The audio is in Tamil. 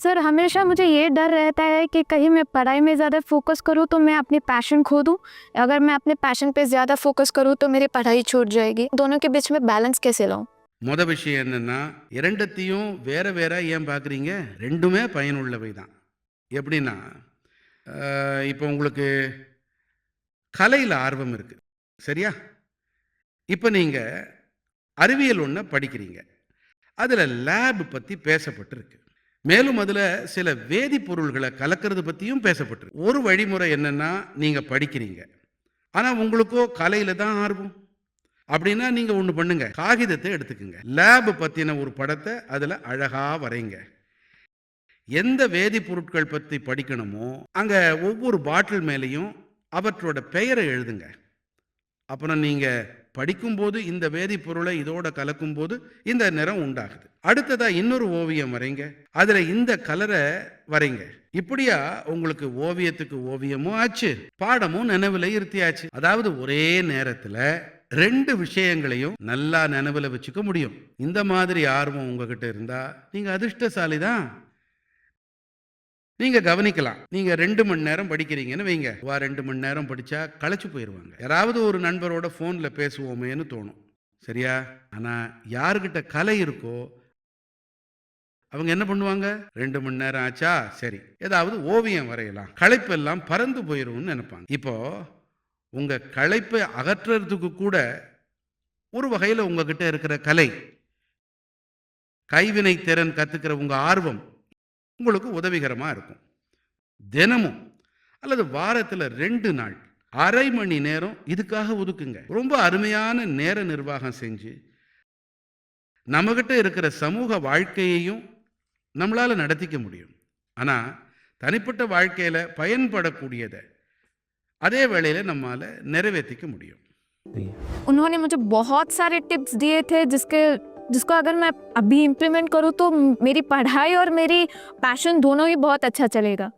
सर हमेशा मुझे ये डर रहता है कि कहीं मैं पढ़ाई में ज़्यादा फोकस करूँ तो मैं अपनी पैशन खो दूँ अगर मैं अपने पैशन पे ज़्यादा फोकस करूँ तो मेरी पढ़ाई छूट जाएगी दोनों के बीच में बैलेंस कैसे लाऊं முத விஷயம் என்னன்னா இரண்டத்தையும் வேற வேற ஏன் பார்க்குறீங்க ரெண்டுமே பயனுள்ளவை தான் எப்படின்னா அஹ், இப்போ உங்களுக்கு கலையில் ஆர்வம் இருக்குது சரியா இப்போ நீங்கள் அறிவியல் ஒன்றை படிக்கிறீங்க அதில் லேப் பற்றி பேசப்பட்டிருக்கு மேலும் அதில் சில வேதிப்பொருள்களை கலக்கிறது பற்றியும் பேசப்பட்டிருக்கு. ஒரு வழிமுறை என்னென்னா நீங்கள் படிக்கிறீங்க. ஆனால் உங்களுக்கோ கலையில் தான் ஆர்வம். அப்படின்னா நீங்கள் ஒன்று பண்ணுங்க. காகிதத்தை எடுத்துக்கோங்க. லேப் பற்றின ஒரு படத்தை அதில் அழகாக வரைங்க. எந்த வேதிப்பொருட்கள் பற்றி படிக்கணுமோ அங்கே ஒவ்வொரு பாட்டில் மேலேயும் அவற்றோட பெயரை எழுதுங்க. அப்புறம் நீங்கள் படிக்கும்போது இந்த வேதிப்பொருளை இதோட கலக்கும்போது இந்த நிறம் உண்டாகுது. அடுத்ததாக இன்னொரு ஓவியம் வரைங்க. அதில் இந்த கலரை வரைங்க. இப்படியா உங்களுக்கு ஓவியத்துக்கு ஓவியமும் ஆச்சு பாடமும் நினைவில் இருத்தியாச்சு. அதாவது ஒரே நேரத்தில் ரெண்டு விஷயங்களையும் நல்லா நினைவில் வச்சுக்க முடியும். இந்த மாதிரி ஆர்வம் உங்ககிட்ட இருந்தா நீங்க அதிர்ஷ்டசாலி தான் நீங்க கவனிக்கலாம். நீங்க ரெண்டு மணி நேரம் படிக்கிறீங்கன்னு வைங்க. வா ரெண்டு மணி நேரம் படிச்சா களைச்சு போயிடுவாங்க யாராவது ஒரு நண்பரோட ஃபோனில் பேசுவோமேன்னு தோணும். சரியா? ஆனா யாருக்கிட்ட கலை இருக்கோ அவங்க என்ன பண்ணுவாங்க? ரெண்டு மணி நேரம் ஆச்சா? சரி. ஏதாவது ஓவியம் வரையலாம். களைப்பெல்லாம் பறந்து போயிடும்னு நினைப்பாங்க. இப்போ உங்க களைப்பை அகற்றுறதுக்கு கூட ஒரு வகையில் உங்ககிட்ட இருக்கிற கலை. கைவினை திறன் கத்துக்கிற உங்க ஆர்வம். உங்களுக்கு உதவிகரமாக இருக்கும் தினமும் அல்லது வாரத்தில் ரெண்டு நாள் அரை மணி நேரம் இதுக்காக ஒதுக்குங்க ரொம்ப அருமையான நேர நிர்வாகம் செஞ்சு நம்மகிட்ட இருக்கிற சமூக வாழ்க்கையையும் நம்மளால நடத்திக்க முடியும் ஆனால் தனிப்பட்ட வாழ்க்கையில் பயன்படக்கூடியதை அதே வேளையில் நம்மால நிறைவேற்றிக்க முடியும் उन्होंने मुझे बहुत सारे टिप्स दिए थे जिसके जिसको अगर मैं अभी इम्प्लीमेंट करूँ तो मेरी पढ़ाई और मेरी पैशन दोनों ही बहुत अच्छा चलेगा।